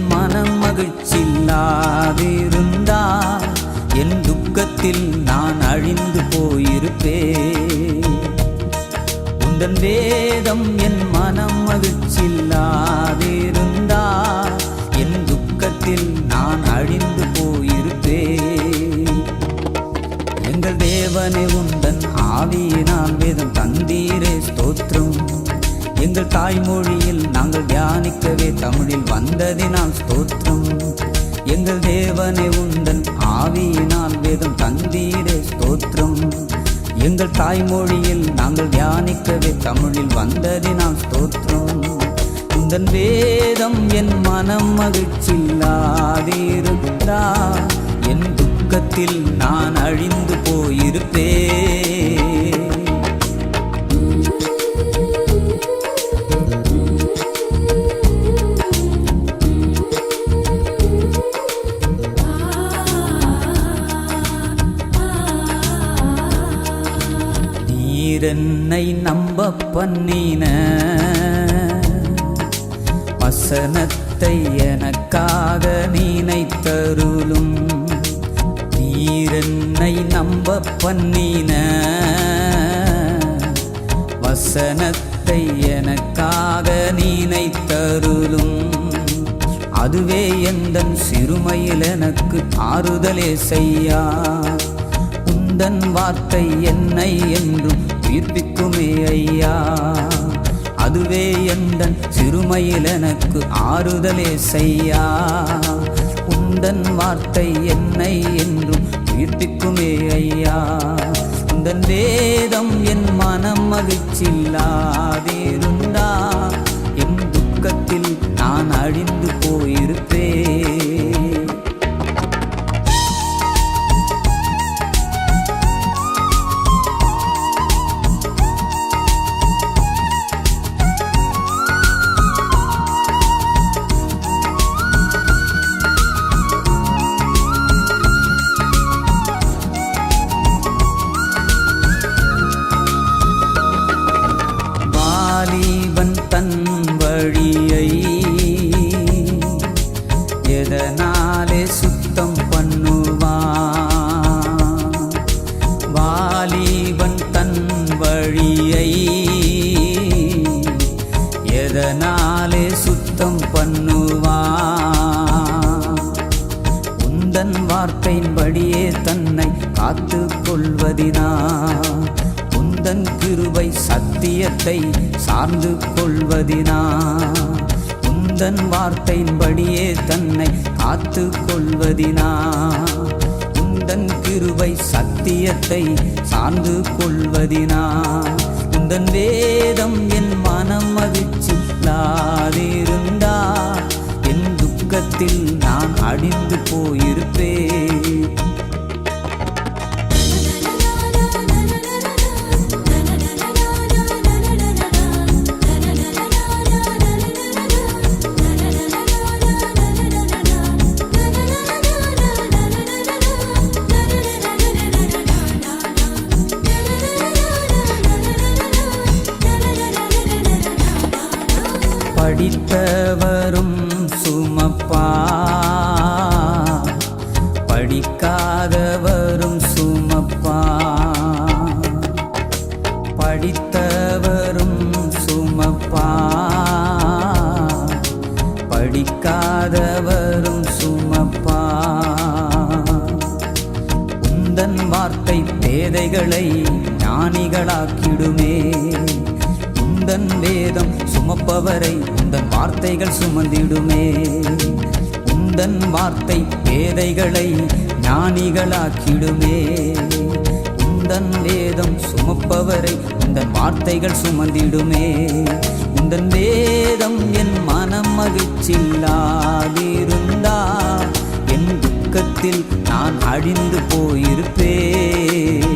என் மனம் மகிழ்ச்சில்லாதிருந்தா என் துக்கத்தில் நான் அழிந்து போயிருப்பேன். உந்தன் வேதம் என் மனம் மகிழ்ச்சில்லாதிருந்தா என் துக்கத்தில் நான் அழிந்து போயிருப்பேன். எங்கள் தேவனை உந்தன் ஆவியினால் வேதம் தந்தீர் எங்கள் தாய்மொழியில் நாங்கள் தியானிக்கவே தமிழில் வந்ததினால் ஸ்தோத்திரம். எங்கள் தேவனே உந்தன் ஆவியினால் வேதம் தந்தீரே ஸ்தோத்திரம். எங்கள் தாய்மொழியில் நாங்கள் தியானிக்கவே தமிழில் வந்ததினால் ஸ்தோத்திரம். உந்தன் வேதம் என் மனம் மகிழ்ச்சில்லாதிருந்தா என் துக்கத்தில் நான் அழிந்து போயிருப்பேன். என்னை நம்ப பண்ணின. வசனத்தை எனக்காக நினைத்தருளும் நீரென்னை நம்ப பண்ணின. வசனத்தை எனக்காக நினைத்தருளும் அதுவே எந்தன் சிறுமையில் எனக்கு ஆறுதலே செய்யா. உந்தன் வார்த்தை என்னை என்றும் உயிர்ப்பிக்குமே ஐயா. அதுவே எந்தன் சிறுமையில் எனக்கு ஆறுதலே செய்யா. உந்தன் வார்த்தை என்னை என்றும் உயிர்ப்பிக்குமே ஐயா. உந்தன் வேதம் என் மனம் மகிழ்ச்சில்லாதிருந்தா என் துக்கத்தில் நான் அழிந்து போயிருப்பேன் வழியை எதனாலே சுத்தம் பண்ணுவான்? வாலிபன் தன் வழியை எதனாலே சுத்தம் பண்ணுவான்? உந்தன் வார்த்தையின்படியே தன்னை காத்து கொள்வதினா உந்தன் கிருபை சத்தியத்தை சார்ந்து கொள்வதினா. உந்தன் வார்த்தையின்படியே தன்னை காத்து கொள்வதினா. உந்தன் கிருபை சத்தியத்தை சார்ந்து கொள்வதினா. உந்தன் வேதம் என் மனம் மகிழ்ச்சில்லாதிருந்தா என் துக்கத்தில் நான் அழிந்து போயிருப்பேன். படித்தவரும் சுமப்பா. படிக்காதவரும் சுமப்பா. படித்தவரும் சுமப்பா. படிக்காதவரும் சுமப்பா. உந்தன் வார்த்தை பேதைகளை ஞானிகளாக்கிடுமே. உந்தன் வேதம் சுமப்பவரை உந்தன் வார்த்தைகள் சுமந்திடுமே. உந்தன் வார்த்தை வேதைகளை ஞானிகளாக்கிடுமே. உந்தன் வேதம் சுமப்பவரை உந்தன் வார்த்தைகள் சுமந்திடுமே. உந்தன் வேதம் என் மனம் மகிழ்ச்சில்லாதிருந்தா என் துக்கத்தில் நான் அழிந்து போயிருப்பேன்